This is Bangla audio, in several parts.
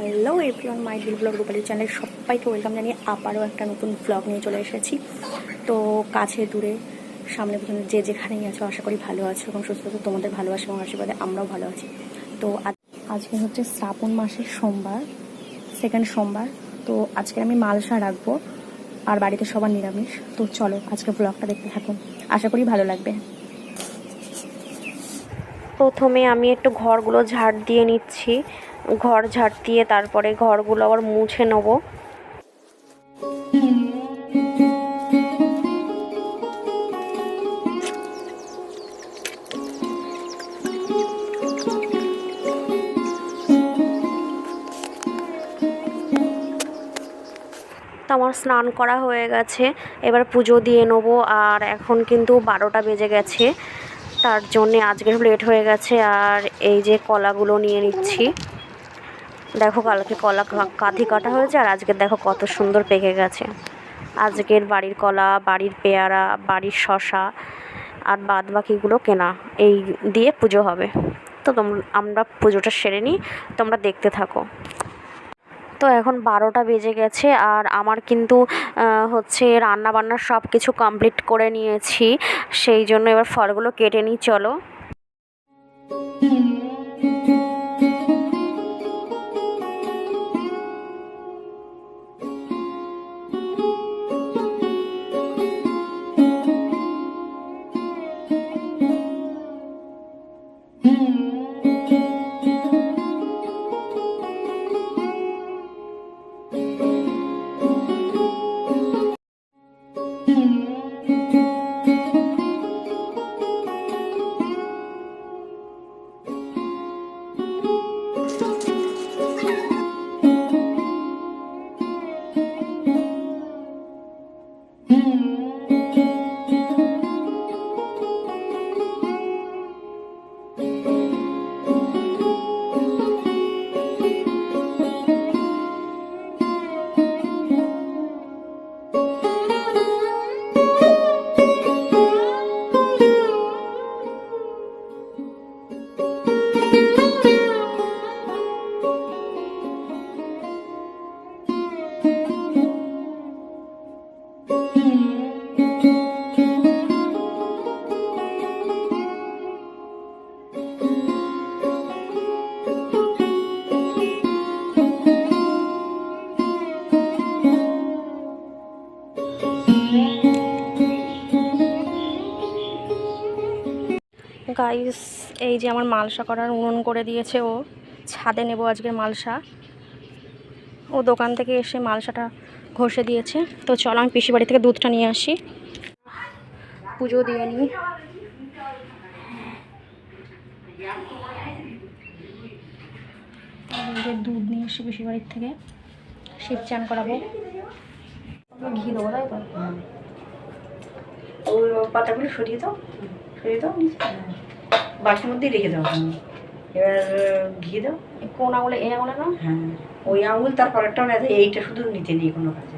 Hello everyone my bill blog Rupali channel সবাইকে ওয়েলকাম জানিয়ে আবারও একটা নতুন ব্লগ নিয়ে চলে এসেছি। তো কাছে দূরে, সামনে পিছনে যে যেখানেই আছো, আশা করি ভালো আছো এবং সুস্থ আছো, তোমাদের ভালোবাসা এবং আশীর্বাদে আমরাও ভালো আছি। তো আজকে হচ্ছে শ্রাবণ মাসের সোমবার সেকেন্ড সোমবার। তো আজকে আমি মালসা রাখব আর বাড়িতে সবার নিরামিষ। তো চলো আজকে ব্লগটা দেখতে থাকুন। আশা করি ভালো লাগবে। প্রথমে আমি একটু ঘরগুলো ঝাড় দিয়ে নিচ্ছি। ঘর ঝাড় দিয়ে তারপরে ঘরগুলো আবার মুছে নেব। তো আমার স্নান করা হয়ে গেছে, এবার পুজো দিয়ে নেব, আর এখন কিন্তু বারোটা বেজে গেছে, তার জন্যে আজকে লেট হয়ে গেছে, আর এই যে কলাগুলো নিয়ে নিচ্ছি। দেখো কালকে কলা কাঁধি কাটা হয়েছে আর আজকে দেখো কত সুন্দর পেকে গেছে। আজকের বাড়ির কলা, বাড়ির পেয়ারা, বাড়ির শশা আর বাদ বাকিগুলো কেনা। এই দিয়ে পুজো হবে। তো আমরা পুজোটা সেরে নিই। তোমরা দেখতে থাকো। তো এখন বারোটা বেজে গেছে আর আমার কিন্তু হচ্ছে রান্না বান্না সব কিছু কমপ্লিট করে নিয়েছি। সেই জন্য এবার ফলগুলো কেটে নিই, চলো। গাইস, এই যে আমার মালসা করার উনুন করে দিয়েছে ও। ছাদে নেব আজকে মালসা। ও দোকান থেকে এসে মালসাটা ঘষে দিয়েছে। তো চলো আমি পিসি বাড়ি থেকে দুধটা নিয়ে আসি। পুজো দিয়ে নিই দুধ নিয়ে এসে পিসি বাড়ির থেকে শিব চান করাবো। ঘি দেবো, তাই তো? পাতাগুলো সরিয়ে দাও। সরিয়ে দাও বাসের মধ্যে মধ্যেই রেখে দাও হুম। এবার ঘি দাও। কোন আঙুলে এই আঙুলে না? হ্যাঁ। ওই আঙুল তার পরেরটাও না এইটা শুধু নিতে নেই কোনো কাজে।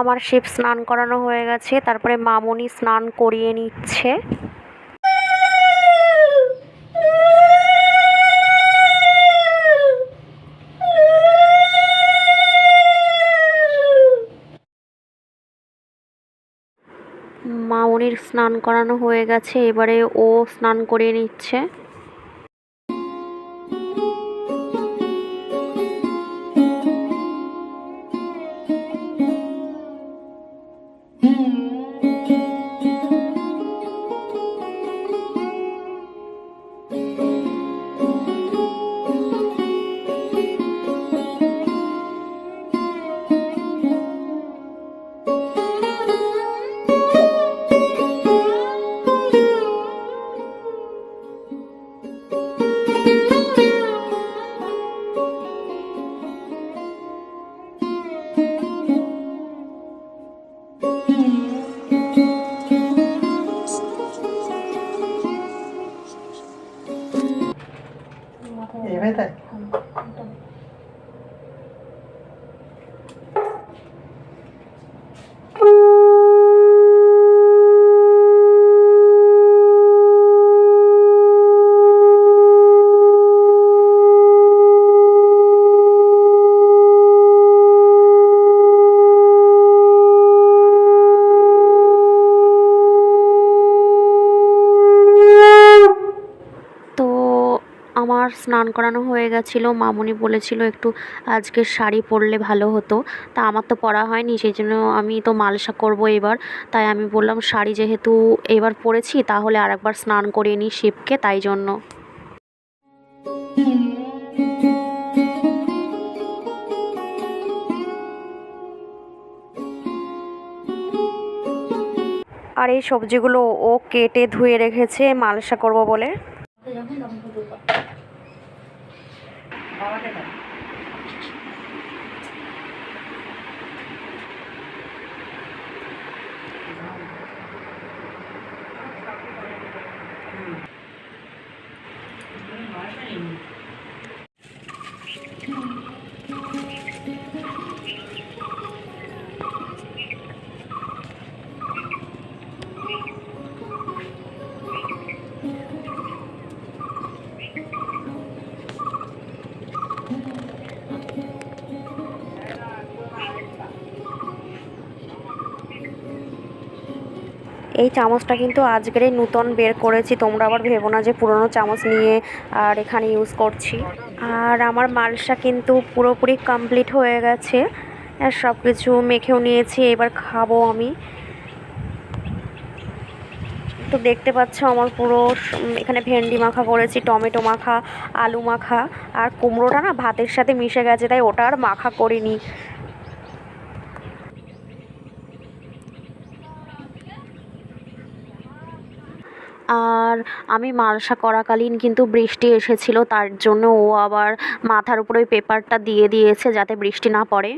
আমার শিব স্নান করানো হয়ে গেছে, তারপরে মামনি স্নান করিয়ে নিচ্ছে। মামনির স্নান করানো হয়ে গেছে, এবারে ও স্নান করিয়ে নিচ্ছে। স্নান করানো হয়ে গেছিল। মামনি বলেছিল একটু আজকে শাড়ি পরলে ভালো হতো। তা আমার তো পরা হয়নি, সেই জন্য আমি তো মালসা করব এবার। তাই আমি বললাম, শাড়ি যেহেতু এবার পরেছি, তাহলে আর একবার স্নান করিয়ে নিই শিবকে, তাই জন্য। আর এই সবজিগুলো ও কেটে ধুয়ে রেখেছে, মালসা করব বলে। এই চামচটা কিন্তু আজকেরই নূতন বের করেছি। তোমরা আবার ভেবো না যে পুরনো চামচ নিয়ে আর এখানে ইউজ করছি। আর আমার মালসা কিন্তু পুরোপুরি কমপ্লিট হয়ে গেছে। আর সব কিছু মেখেও নিয়েছি, এবার খাব আমি। তো দেখতে পাচ্ছ আমার পুরো এখানে ভেন্ডি মাখা করেছি, টমেটো মাখা, আলু মাখা। আর কুমড়োটা না ভাতের সাথে মিশে গেছে, তাই ওটা আর মাখা করিনি। আর আমি মালসা করাকালীন কিন্তু বৃষ্টি এসেছিল, তার জন্য ও আবার মাথার উপরে ওই পেপারটা দিয়ে দিয়েছে যাতে বৃষ্টি না পড়ে।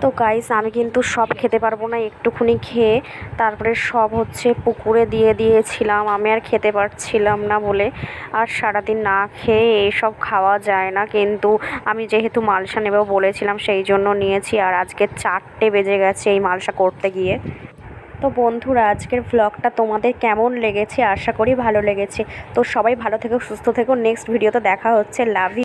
তো গাইস আমি কিন্তু সব খেতে পারব না, একটুখানি খেয়ে তারপরে সব হচ্ছে পুকুরে দিয়ে দিয়েছিলাম, আমি আর খেতে পারছিলাম না বলে। আর সারাদিন না খেয়ে এসব খাওয়া যায় না, কিন্তু আমি যেহেতু মালসা নেব বলেছিলাম, সেই জন্য নিয়েছি। আর আজকে চারটে বেজে গেছে এই মালসা করতে গিয়ে। তো বন্ধুরা, আজকের ভ্লগটা তোমাদের কেমন লেগেছে? আশা করি ভালো লেগেছে। তো সবাই ভালো থেকো, সুস্থ থেকো। নেক্সট ভিডিওতে দেখা হচ্ছে। লাভ